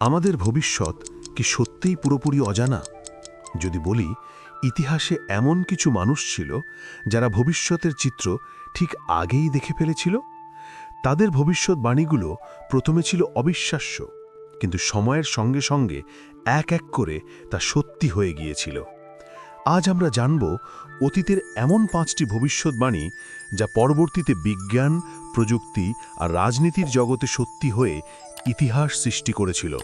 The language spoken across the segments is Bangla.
আমাদের ভবিষ্যৎ কি সত্যিই পুরোপুরি অজানা? যদি বলি, ইতিহাসে এমন কিছু মানুষ ছিল যারা ভবিষ্যতের চিত্র ঠিক আগেই দেখে ফেলেছিল? তাদের ভবিষ্যৎবাণীগুলো প্রথমে ছিল অবিশ্বাস্য, কিন্তু সময়ের সঙ্গে সঙ্গে এক এক করে তা সত্যি হয়ে গিয়েছিল। আজ আমরা জানব অতীতের এমন পাঁচটি ভবিষ্যৎবাণী যা পরবর্তীতে বিজ্ঞান, প্রযুক্তি আর রাজনীতির জগতে সত্যি হয়ে ইতিহাস সৃষ্টি করেছিল।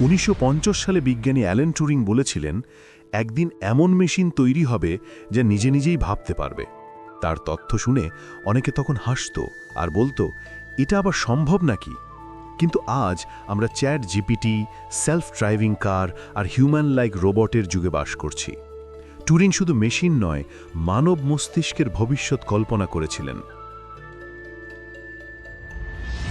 উনিশশো পঞ্চাশ সালে বিজ্ঞানী অ্যালেন টুরিং বলেছিলেন, একদিন এমন মেশিন তৈরি হবে যা নিজে নিজেই ভাবতে পারবে। তার তথ্য শুনে অনেকে তখন হাসত আর বলতো, এটা আবার সম্ভব নাকি? কিন্তু আজ আমরা chat GPT self driving car আর হিউম্যান লাইক রোবটের যুগে বাস করছি। টুরিং শুধু মেশিন নয়, মানব মস্তিষ্কের ভবিষ্যৎ কল্পনা করেছিলেন।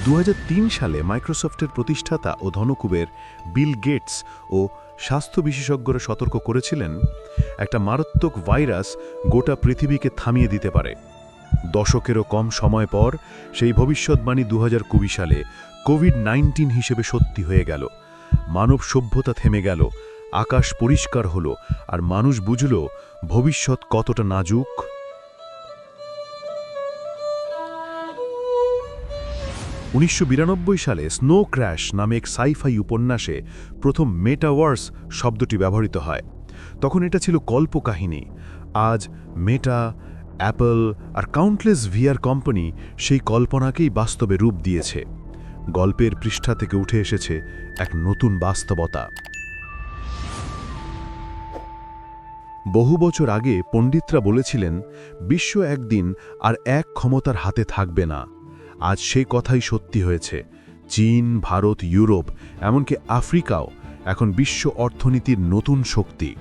দু হাজার তিন সালে মাইক্রোসফটের প্রতিষ্ঠাতা ও ধনকুবের বিল গেটস ও স্বাস্থ্য বিশেষজ্ঞরা সতর্ক করেছিলেন, একটা মারাত্মক ভাইরাস গোটা পৃথিবীকে থামিয়ে দিতে পারে। দশকেরও কম সময় পর সেই ভবিষ্যৎবাণী দু হাজার কুড়ি সালে কোভিড নাইন্টিন হিসেবে সত্যি হয়ে গেল। মানব সভ্যতা থেমে গেল, আকাশ পরিষ্কার হলো, আর মানুষ বুঝল ভবিষ্যৎ কতটা নাজুক। উনিশশো বিরানব্বই সালে স্নো ক্র্যাশ নামে এক সাইফাই উপন্যাসে প্রথম মেটাওয়ার্স শব্দটি ব্যবহৃত হয়। তখন এটা ছিল কল্পকাহিনী। আজ মেটা, অ্যাপল আর কাউন্টলেস ভিআর কোম্পানি সেই কল্পনাকেই বাস্তবে রূপ দিয়েছে। গল্পের পৃষ্ঠা থেকে উঠে এসেছে এক নতুন বাস্তবতা। বহু বছর আগে পণ্ডিতরা বলেছিলেন, বিশ্ব একদিন আর এক ক্ষমতার হাতে থাকবে না। আজ সেই কথাই সত্যি হয়েছে। চীন, ভারত, ইউরোপ, এমনকি আফ্রিকাও এখন বিশ্ব অর্থনীতির নতুন শক্তি।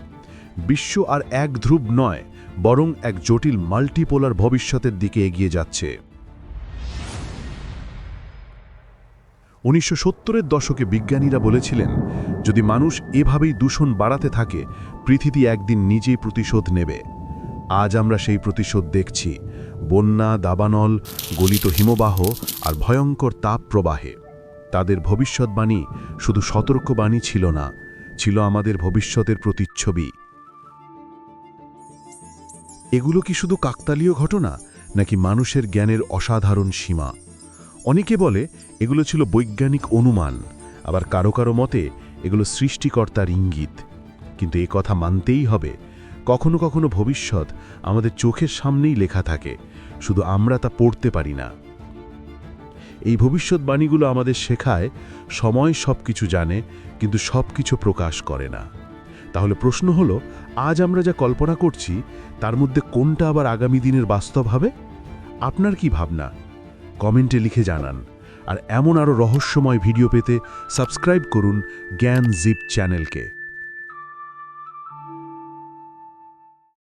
বিশ্ব আর এক ধ্রুব নয়, বরং এক জটিল মাল্টিপোলার ভবিষ্যতের দিকে এগিয়ে যাচ্ছে। উনিশশো সত্তরের দশকে বিজ্ঞানীরা বলেছিলেন, যদি মানুষ এভাবেই দূষণ বাড়াতে থাকে, পৃথিবী একদিন নিজেই প্রতিশোধ নেবে। আজ আমরা সেই প্রতিশোধ দেখছি। বন্যা, দাবানল, গলিত হিমবাহ আর ভয়ঙ্কর তাপ প্রবাহে। তাদের ভবিষ্যৎবাণী শুধু সতর্কবাণী ছিল না, ছিল আমাদের ভবিষ্যতের প্রতিচ্ছবি। এগুলো কি শুধু কাকতালীয় ঘটনা, নাকি মানুষের জ্ঞানের অসাধারণ সীমা? অনেকে বলে, এগুলো ছিল বৈজ্ঞানিক অনুমান, আবার কারও কারও মতে, এগুলো সৃষ্টিকর্তার ইঙ্গিত। কিন্তু এ কথা মানতেই হবে, কখনো কখনো ভবিষ্যৎ আমাদের চোখের সামনেই লেখা থাকে শুধু আমরা তা পড়তে পারি না। এই ভবিষ্যৎবাণীগুলো আমাদের শেখায়, সময় সব কিছু জানে, কিন্তু সব কিছু প্রকাশ করে না। তাহলে প্রশ্ন হলো, আজ আমরা যা কল্পনা করছি, তার মধ্যে কোনটা আবার আগামী দিনের বাস্তব হবে? আপনার কি ভাবনা? কমেন্টে লিখে জানান। আর এমন আরও রহস্যময় ভিডিও পেতে সাবস্ক্রাইব করুন জ্ঞান জিপ চ্যানেলকে।